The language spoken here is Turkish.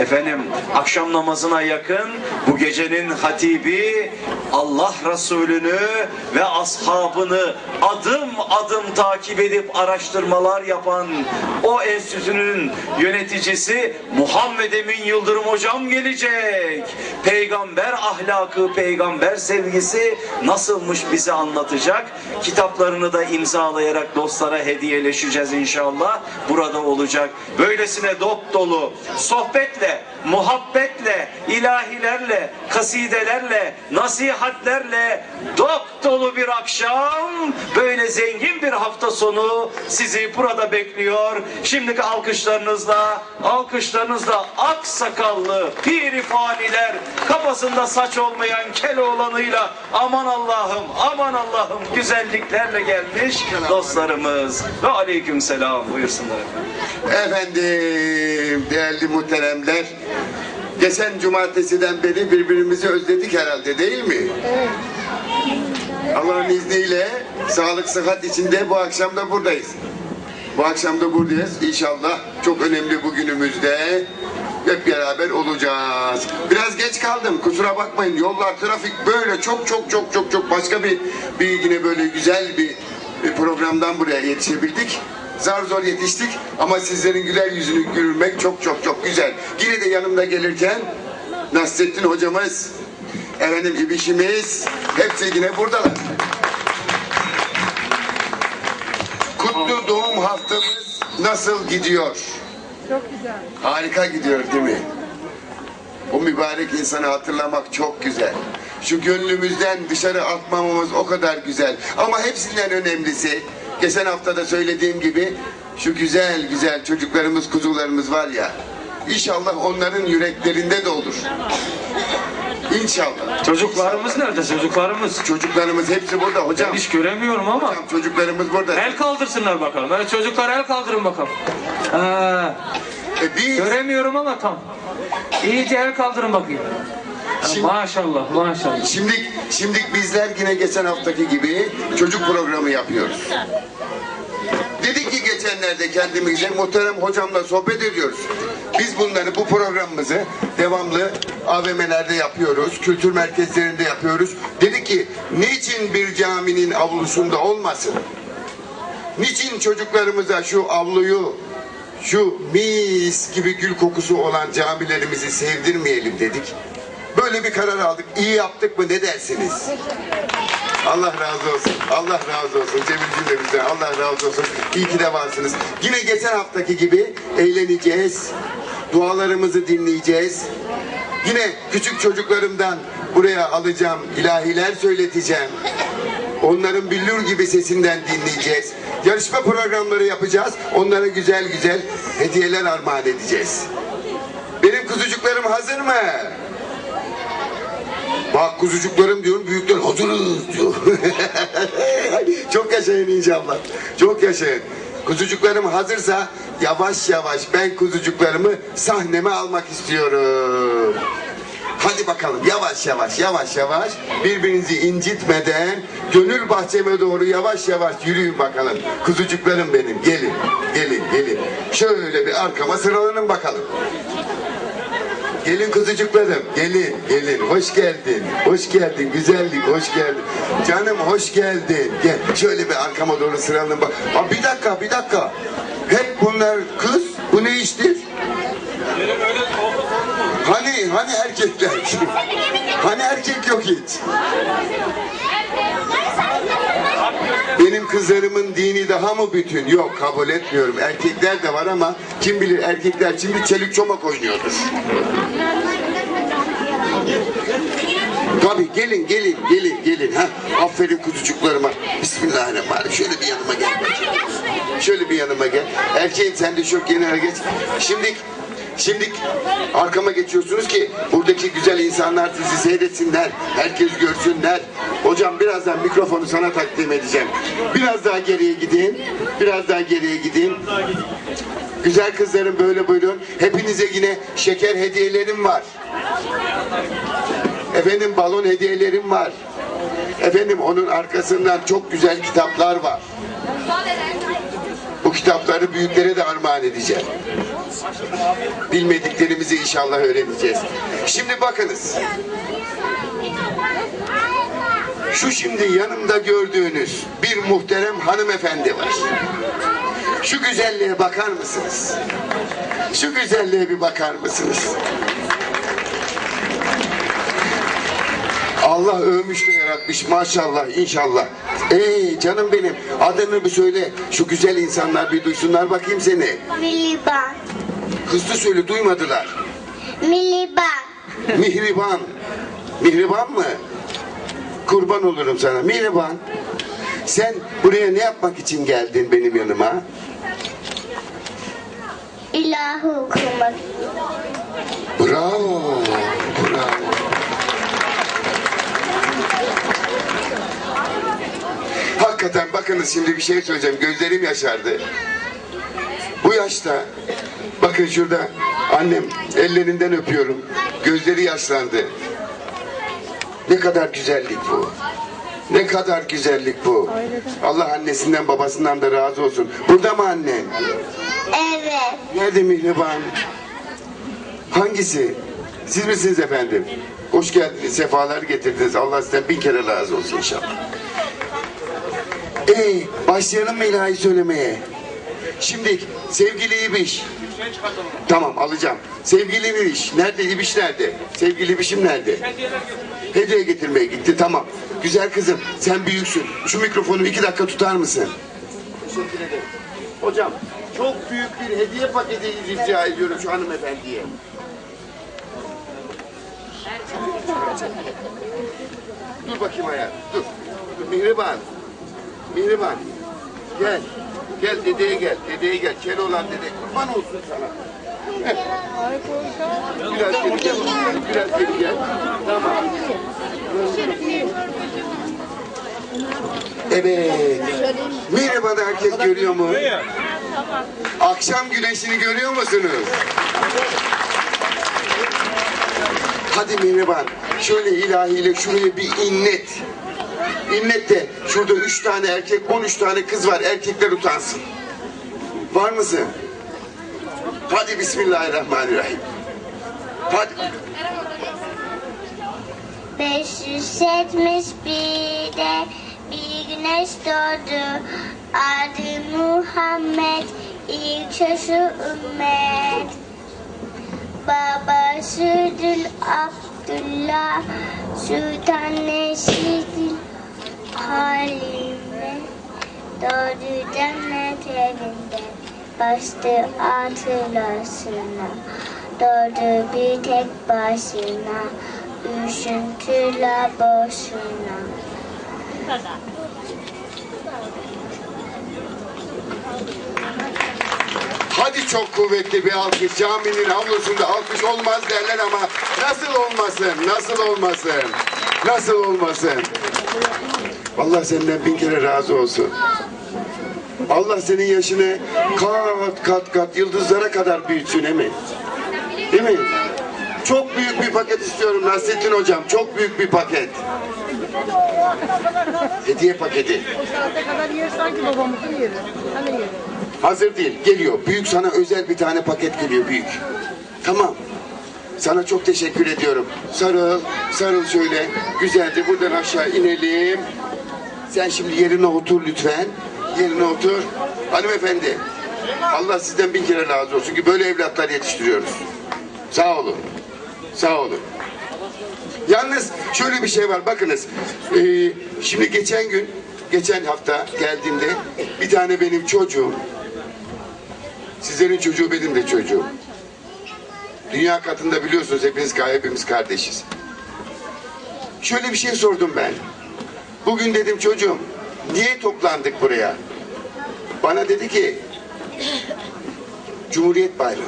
Efendim akşam namazına yakın bu gecenin hatibi Allah Resulü'nü ve ashabını adım adım takip edip araştırmalar yapan o enstitünün yöneticisi Muhammed Emin Yıldırım hocam gelecek. Peygamber ahlakı, peygamber sevgisi nasılmış bize anlatacak. Kitaplarını da imzalayarak dostlara hediyeleşeceğiz inşallah. Burada olacak. Böylesine dop dolu sohbetle, muhabbetle, ilahilerle, kasidelerle, nasihatlerle dop dolu bir akşam, böyle zengin bir hafta sonu sizi burada bekliyor. Şimdiki alkışlarınızla, alkışlarınızla ak sakallı piri faniler, kafasında saç olmayan Keloğlan'ıyla aman Allah'ım, aman Allah'ım güzelliklerle gelmiş dostlarımız. Ve aleyküm selam buyursunlar efendim. Efendim, değerli muhteremler, geçen cumartesiden beri birbirimizi özledik herhalde değil mi? Allah'ın izniyle sağlık sıhhat içinde bu akşam da buradayız. Bu akşam da buradayız. İnşallah çok önemli bugünümüzde hep beraber olacağız. Biraz geç kaldım. Kusura bakmayın. Yollar, trafik böyle çok çok çok çok çok başka bir bir yine böyle güzel bir, bir programdan buraya yetişebildik. Zar zor yetiştik ama sizlerin güler yüzünü görmek çok çok çok güzel. Yine de yanımda gelirken Nasrettin hocamız, efendim ibişimiz hepsi yine buradalar. Kutlu doğum haftamız nasıl gidiyor? Çok güzel. Harika gidiyor değil mi? O mübarek insanı hatırlamak çok güzel. Şu gönlümüzden dışarı atmamamız o kadar güzel. Ama hepsinden önemlisi, geçen hafta da söylediğim gibi şu güzel güzel çocuklarımız, kuzularımız var ya. İnşallah onların yüreklerinde de olur. İnşallah. Çocuklarımız nerede çocuklarımız? Çocuklarımız hepsi burada hocam. Hiç göremiyorum ama. Hocam çocuklarımız burada. El kaldırsınlar bakalım. Evet çocuklar el kaldırın bakalım. Ha, E, biz göremiyorum ama tam. İyice el kaldırın bakayım. Şimdi- maşallah maşallah. Şimdi, şimdi bizler yine geçen haftaki gibi çocuk programı yapıyoruz. Dedik ki geçenlerde kendimize muhterem hocamla sohbet ediyoruz. Biz bunları bu programımızı devamlı AVM'lerde yapıyoruz, kültür merkezlerinde yapıyoruz. Dedik ki niçin bir caminin avlusunda olmasın? Niçin çocuklarımıza şu avluyu, şu mis gibi gül kokusu olan camilerimizi sevdirmeyelim dedik. Böyle bir karar aldık. İyi yaptık mı ne dersiniz? Allah razı olsun. Allah razı olsun. Cemil'cim de bizden. Allah razı olsun. İyi ki de varsınız. Yine geçen haftaki gibi eğleneceğiz. Dualarımızı dinleyeceğiz. Yine küçük çocuklarımdan buraya alacağım ilahiler söyleteceğim. Onların billur gibi sesinden dinleyeceğiz. Yarışma programları yapacağız. Onlara güzel güzel hediyeler armağan edeceğiz. Benim kuzucuklarım hazır mı? Bak kuzucuklarım diyorum büyükler hazırız diyor. Çok yaşayın inşallah. Çok yaşayın. Kuzucuklarım hazırsa yavaş yavaş ben kuzucuklarımı sahneme almak istiyorum. Hadi bakalım yavaş yavaş yavaş yavaş birbirinizi incitmeden gönül bahçeme doğru yavaş yavaş yürüyün bakalım. Kuzucuklarım benim gelin gelin gelin. Şöyle bir arkama sıralanın bakalım. Gelin kuzucuklarım, gelin, gelin. Hoş geldin, hoş geldin, güzellik, hoş geldin. Canım hoş geldin. Gel, şöyle bir arkama doğru sıralanın bak. Aa, bir dakika, bir dakika. Hep bunlar kız, bu ne iştir? Hani, hani erkekler? hani erkek yok hiç? Benim kızlarımın dini daha mı bütün? Yok kabul etmiyorum. Erkekler de var ama kim bilir erkekler şimdi çelik çomak oynuyordur. Tabii gelin gelin gelin gelin. Ha, aferin kuzucuklarıma. Bismillahirrahmanirrahim. Şöyle bir yanıma gel. Şöyle bir yanıma gel. Erkeğim sen de çok kenara geç. Şimdi Şimdi arkama geçiyorsunuz ki buradaki güzel insanlar sizi seyretsinler. Herkes görsünler. Hocam birazdan mikrofonu sana takdim edeceğim. Biraz daha geriye gidin. Biraz daha geriye gidin. Güzel kızlarım böyle buyurun. Hepinize yine şeker hediyelerim var. Efendim balon hediyelerim var. Efendim onun arkasından çok güzel kitaplar var. Bu kitapları büyüklere de armağan edeceğim. Bilmediklerimizi inşallah öğreneceğiz. Şimdi bakınız. Şu şimdi yanımda gördüğünüz bir muhterem hanımefendi var. Şu güzelliğe bakar mısınız? Şu güzelliğe bir bakar mısınız? Allah övmüş de yaratmış maşallah inşallah. Ey canım benim adını bir söyle. Şu güzel insanlar bir duysunlar bakayım seni. Miliban. Hızlı söyle duymadılar. Miliban. Mihriban. Mihriban mı? Kurban olurum sana. Mihriban. Sen buraya ne yapmak için geldin benim yanıma? İlahı okumak. Bravo. Bravo. Hakikaten bakınız şimdi bir şey söyleyeceğim. Gözlerim yaşardı. Bu yaşta bakın şurada annem ellerinden öpüyorum. Gözleri yaşlandı. Ne kadar güzellik bu. Ne kadar güzellik bu. Allah annesinden babasından da razı olsun. Burada mı annen? Evet. Nerede Mihriban? Hangisi? Siz misiniz efendim? Hoş geldiniz, sefalar getirdiniz. Allah sizden bin kere razı olsun inşallah. Ee, başlayalım mı ilahi söylemeye? Şimdi sevgili İbiş. Tamam alacağım. Sevgili İbiş. Nerede İbiş nerede? Sevgili İbiş'im nerede? Hediye getirmeye gitti tamam. Güzel kızım sen büyüksün. Şu mikrofonu iki dakika tutar mısın? Teşekkür ederim. Hocam çok büyük bir hediye paketi rica ediyorum şu hanımefendiye. Dur bakayım dur. dur. Mihriban, Mihriban. Gel, gel dedeye gel, dedeye gel. Kel olan dede, kurban olsun sana. Heh. Biraz geri gel, biraz geri gel. Tamam. Evet. Mihriban'ı herkes görüyor mu? Akşam güneşini görüyor musunuz? Hadi Mihriban, şöyle ilahiyle şuraya bir inlet. İnlet de şurada üç tane erkek, on üç tane kız var. Erkekler utansın. Var mısın? Hadi Bismillahirrahmanirrahim. Hadi. 571'de bir güneş doğdu. Adı Muhammed. ilk çocuğu ümmet. Babası Dül Abdullah. Sultan Neşidil Halime. Doğdu cennet evinde. Bastı atılasına. Doğdu bir tek başına. Üzüntüle boşuna. Hadi çok kuvvetli bir alkış. Caminin avlusunda alkış olmaz derler ama nasıl olmasın, nasıl olmasın, nasıl olmasın. Allah senden bin kere razı olsun. Allah senin yaşını kat kat kat yıldızlara kadar büyütsün emin. Değil mi? Çok büyük bir paket istiyorum Nasrettin hocam. Çok büyük bir paket. Hediye paketi. O saate kadar yer sanki babamızın yeri. Hani yeri. Hazır değil. Geliyor. Büyük sana özel bir tane paket geliyor büyük. Tamam. Sana çok teşekkür ediyorum. Sarıl, sarıl şöyle. Güzelce buradan aşağı inelim. Sen şimdi yerine otur lütfen. Yerine otur. Hanımefendi. Allah sizden bin kere razı olsun ki böyle evlatlar yetiştiriyoruz. Sağ olun. Sağ olun. Yalnız şöyle bir şey var bakınız. Ee, şimdi geçen gün, geçen hafta geldiğimde bir tane benim çocuğum, sizlerin çocuğu benim de çocuğum. Dünya katında biliyorsunuz hepiniz hepimiz kardeşiz. Şöyle bir şey sordum ben. Bugün dedim çocuğum, niye toplandık buraya? Bana dedi ki, Cumhuriyet Bayramı.